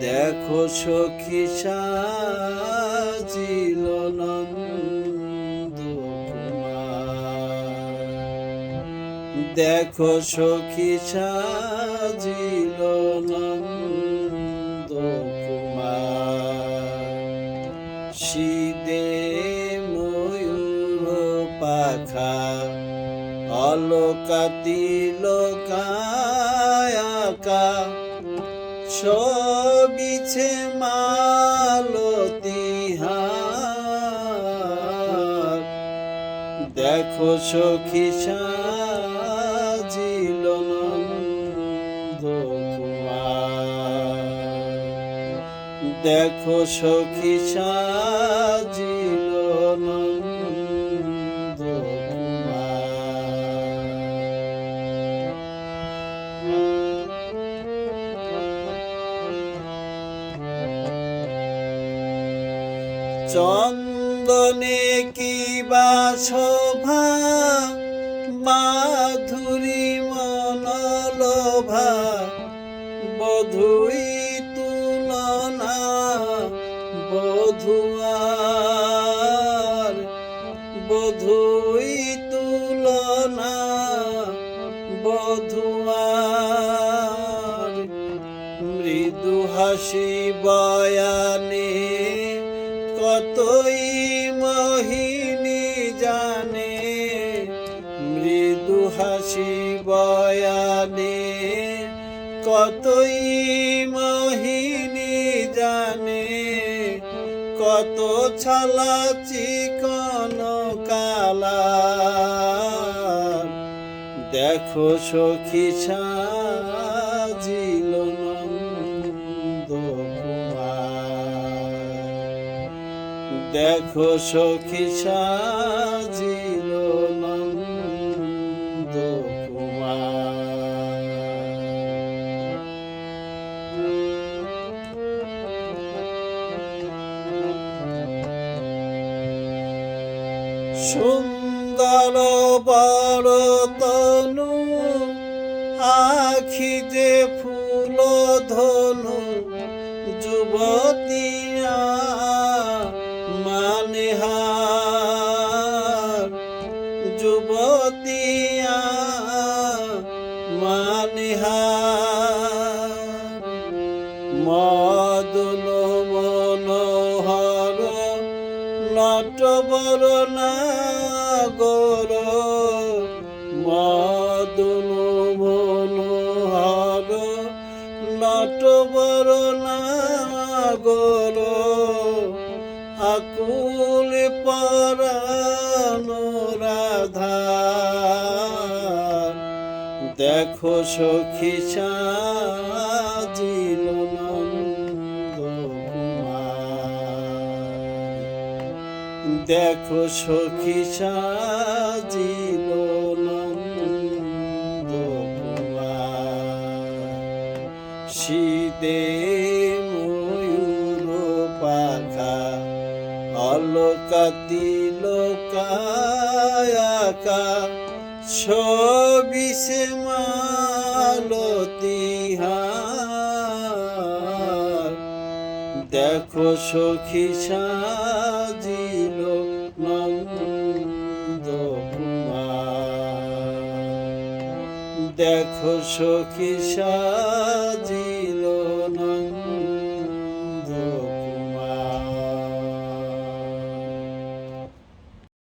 দেখো সখী সাজিল নন্দ দেখো সখী সাজিল নন্দ শীতে ময়ূর পাখা অলকাতি লোকায়াকা সবিছে মালতিহার দেখো সখী সাজিল দেখো সখী সাজিল নন্দ চন্দনে কি বা শোভা? মাধুরী মনলোভা। বধুই তুলনা বধুয়ার বধুই তুলনা বধুয়ার মৃদু হাসি বয়ানে মৃদু হাসি বয়ানে, কতই মহিনী জানে, কত ছালা চিকন কালা। দেখো সখী সাজিল দেখো সখী সাজিল সুন্দর বড় তনু আখি যে ফুল ধনু যুবতিয়া মানে হার যুবতিয়া মানে নটবর নাগর মদন মনোহর নটবর নাগর আকুল পরানো রাধা দেখো সখী সাজিল দেখো সখী নন্দ শীতে ময়ূর পাখা অলকাতি লোকায়াকা ছবিষে মালতিহার দেখো সখী নন্দ দেখো সখী সা